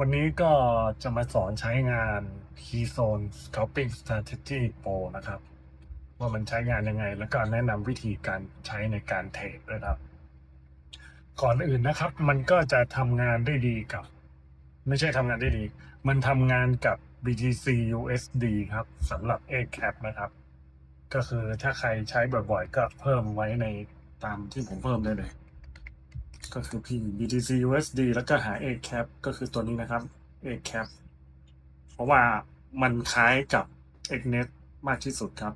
วันนี้ก็จะมาสอนใช้งาน Keyzone Scalping Strategy Pro นะครับ ว่ามันใช้งานยังไง แล้วก็แนะนำวิธีการใช้ในการเทรดด้วยครับ ก่อนอื่นนะครับ มันก็จะทำงานได้ดีกับ ไม่ใช่ทำงานได้ดี มันทำงานกับ BTC USD ครับสำหรับ ACAP นะครับ ก็คือถ้าใครใช้บ่อยๆ ก็เพิ่มไว้ในตามที่ผมเพิ่มได้เลย ก็คือพิมพ์ BTC USD แล้วก็หา ACAP ก็คือตัวนี้นะครับ ACAP เพราะว่ามันคล้ายกับ XNet มากที่สุดครับ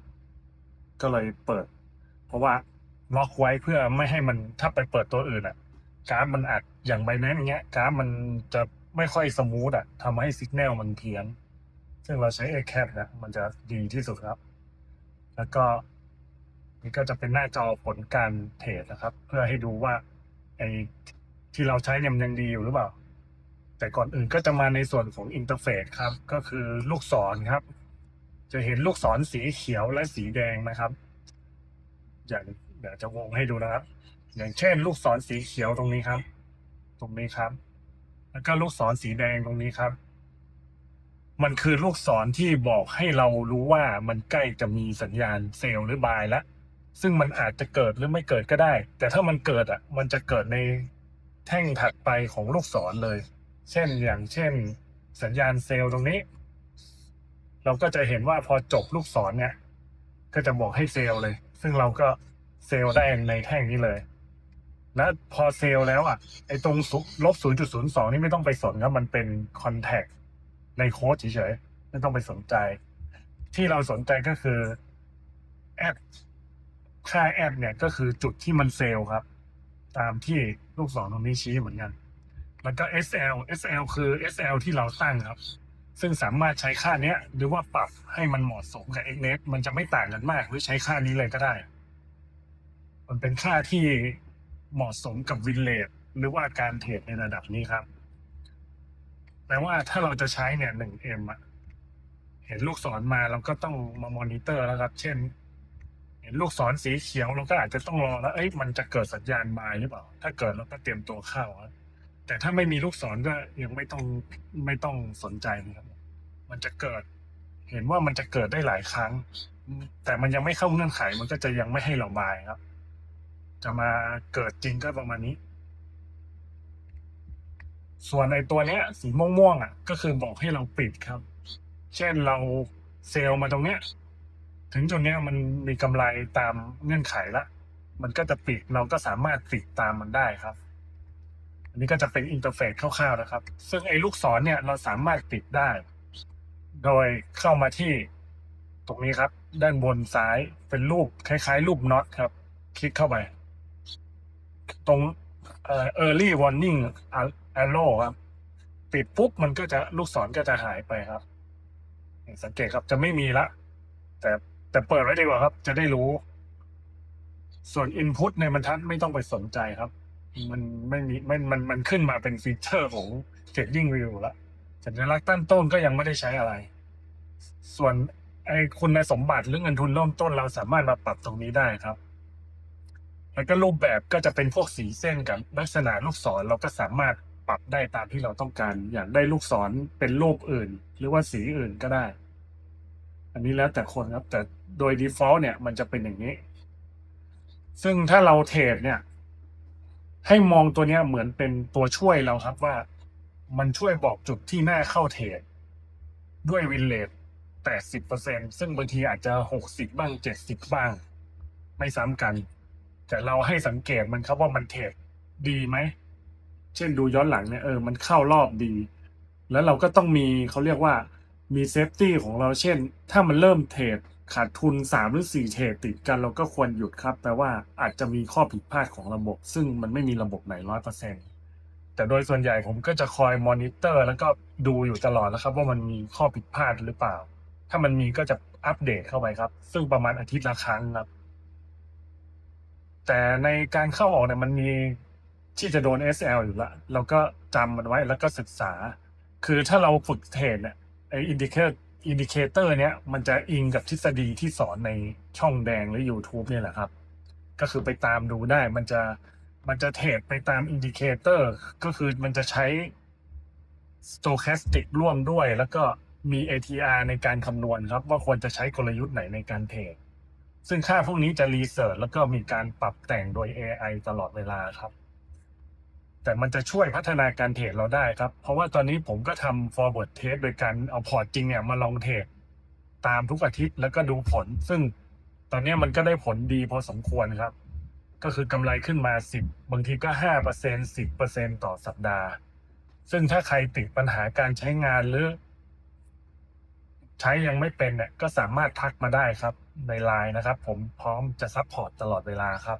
ก็เลยเปิด เพราะว่าล็อกไว้เพื่อไม่ให้มันถ้าไปเปิดตัวอื่นอะกราฟมันอาจอย่างใบแนนอย่างเงี้ยกราฟมันจะไม่ค่อยสมูทอะทำให้สัญญาณมันเพี้ยน ซึ่งเราใช้ ACAP นะมันจะดีที่สุดครับ แล้วก็นี่ก็จะเป็นหน้าจอผลการเทรดนะครับ เพื่อให้ดูว่า ไอที่เราใช้เนี่ยมันยังดีอยู่หรือเปล่า แต่ก่อนอื่นก็จะมาในส่วนของอินเทอร์เฟซครับ ก็คือลูกศรครับ จะเห็นลูกศรสีเขียวและสีแดงนะครับอย่างเดี๋ยวจะวงให้ดูนะครับ อย่างเช่น ลูกศรสีเขียวตรงนี้ครับ ตรงนี้ครับ แล้วก็ลูกศรสีแดงตรงนี้ครับ มันคือลูกศรที่บอกให้เรารู้ว่ามันใกล้จะมีสัญญาณเซลล์หรือบายแล้ว ซึ่งมันอาจจะเกิดหรือไม่เกิดก็ได้ แต่ถ้ามันเกิดอะ มันจะเกิดในแท่งถัดไปของลูกศรเลย เช่นอย่างเช่น สัญญาณเซลล์ตรงนี้ เราก็จะเห็นว่าพอจบลูกศรเนี่ย ก็จะบอกให้เซลล์เลย ซึ่งเราก็เซลล์ได้ในแท่งนี้เลย แล้วพอเซลล์แล้วอะ ไอ้ตรงลบ 0.02 นี่ไม่ต้องไปสนครับ มันเป็นคอนแทคในโค้ดเฉยๆ ไม่ต้องไปสนใจ ที่เราสนใจก็คือแอด ค่าแอดเนี่ยก็คือจุดที่มันเซลล์ครับ ตามที่ลูกศรตรงนี้ชี้เหมือนกัน แล้วก็ SL SL คือ SL ที่เราตั้งครับ ซึ่งสามารถใช้ค่าเนี้ยหรือว่าปรับให้มันเหมาะสมกับ XNet มันจะไม่ต่างกันมากหรือใช้ค่านี้เลยก็ได้ มันเป็นค่าที่เหมาะสมกับวินเลทหรือว่าการเทรดในระดับนี้ครับแปลว่าถ้าเราจะใช้เนี่ย 1M อะเห็นลูกศรมาเราก็ต้องมามอนิเตอร์แล้วครับ เช่น นลูกศรสีเขียวเราก็อาจจะต้องรอแล้ว เอ้ยมันจะเกิดสัญญาณบายหรือเปล่า ถ้าเกิดเราก็เตรียมตัวเข้าครับแต่ถ้าไม่มีลูกศรก็ยังไม่ต้องไม่ต้องสนใจนะครับ มันจะเกิด เห็นว่ามันจะเกิดได้หลายครั้ง แต่มันยังไม่เข้าเงื่อนไข มันก็จะยังไม่ให้เราบายครับ จะมาเกิดจริงก็ประมาณนี้ ส่วนในตัวเนี้ย สีม่วงๆอะ ก็คือบอกให้เราปิดครับ เช่นเราเซลล์มาตรงเนี้ย ถึงจุดนี้มันมีกำไรตามเงื่อนไขละ มันก็จะปิดเราก็สามารถปิดตามมันได้ครับ อันนี้ก็จะเป็นอินเทอร์เฟซคร่าวๆนะครับ ซึ่งไอ้ลูกศรเนี่ยเราสามารถปิดได้ โดยเข้ามาที่ตรงนี้ครับ ด้านบนซ้ายเป็นรูปคล้ายๆ รูปน็อตครับ คลิกเข้าไป ตรงเอ่อ early warning arrow ครับ ปิดปุ๊บมันก็จะลูกศรก็จะหายไปครับ สังเกตครับจะไม่มีละแต่ แต่เปิดไว้ดีกว่าครับ จะได้รู้ ส่วน Input ในบรรทัดไม่ต้องไปสนใจครับ มันไม่มีมันมันมันขึ้นมาเป็นฟีเจอร์ของ Trading View ล้วสัญลักษณ์ตั้งต้นก็ยังไม่ได้ใช้อะไร ส่วนไอ้คุณสมบัติหรือเงินทุนเริ่มต้นเราสามารถมาปรับตรงนี้ได้ครับ แล้วก็รูปแบบก็จะเป็นพวกสีเส้นกับลักษณะลูกศรเราก็สามารถปรับได้ตามที่เราต้องการ อยากได้ลูกศรเป็นรูปอื่น หรือว่าสีอื่นก็ได้ อันนี้แล้วแต่คนครับ แต่ โดย default เนี่ย มันจะเป็นอย่างนี้ ซึ่งถ้าเราเทรดเนี่ย ให้มองตัวเนี้ยเหมือนเป็นตัวช่วยเราครับว่า มันช่วยบอกจุดที่น่าเข้าเทรดด้วยวินเลทแปดสิบเปอร์เซ็นซึ่งบางทีอาจจะหกสิบบ้างเจ็ดสิบบ้าง ไม่ซ้ำกัน แต่เราให้สังเกตมันครับว่ามันเทรดดีไหม เช่นดูย้อนหลังเนี่ยเออมันเข้ารอบดี แล้วเราก็ต้องมีเขาเรียกว่ามีเซฟตี้ของเราเช่น ถ้ามันเริ่มเทรด ขาดทุนสามหรือสี่เทรดติดกันเราก็ควรหยุดครับ แปลว่าอาจจะมีข้อผิดพลาดของระบบ ซึ่งมันไม่มีระบบไหนร้อยเปอร์เซ็นต์แต่โดยส่วนใหญ่ผมก็จะคอยมอนิเตอร์ แล้วก็ดูอยู่ตลอดแล้วครับ ว่ามันมีข้อผิดพลาดหรือเปล่า ถ้ามันมีก็จะอัปเดตเข้าไปครับ ซึ่งประมาณอาทิตย์ละครั้งครับ แต่ในการเข้าออกเนี่ยมันมีที่จะโดน SL อยู่ละเราก็จำมันไว้แล้วก็ศึกษา คือถ้าเราฝึกเทรดเนี่ยไออินดิเคเต อินดิเคเตอร์เนี้ยมันจะอิงกับทฤษฎีที่สอนในช่องแดงหรือ YouTube เนี่ยแหละครับ ก็คือไปตามดูได้มันจะมันจะเทรดไปตามอินดิเคเตอร์ก็คือมันจะใช้ stochastic ร่วมด้วย แล้วก็มี ATR ในการคำนวณครับ ว่าควรจะใช้กลยุทธ์ไหนในการเทรดซึ่งค่าพวกนี้จะรีเสิร์ชแล้วก็มีการปรับแต่งโดย AI ตลอดเวลาครับ แต่มันจะช่วยพัฒนาการเทรดเราได้ครับ เพราะว่าตอนนี้ผมก็ทำ forward trade โดยการเอาพอร์ตจริงเนี่ยมาลองเทรดตามทุกอาทิตย์แล้วก็ดูผล ซึ่งตอนนี้มันก็ได้ผลดีพอสมควรครับ ก็คือกำไรขึ้นมาสิบบางทีก็ห้าเปอร์เซ็นสิบเปอร์เซ็นต่อสัปดาห์ ซึ่งถ้าใครติดปัญหาการใช้งานหรือ ใช้ยังไม่เป็นเนี่ยก็สามารถทักมาได้ครับในไลน์นะครับ ผมพร้อมจะซัพพอร์ตตลอดเวลาครับ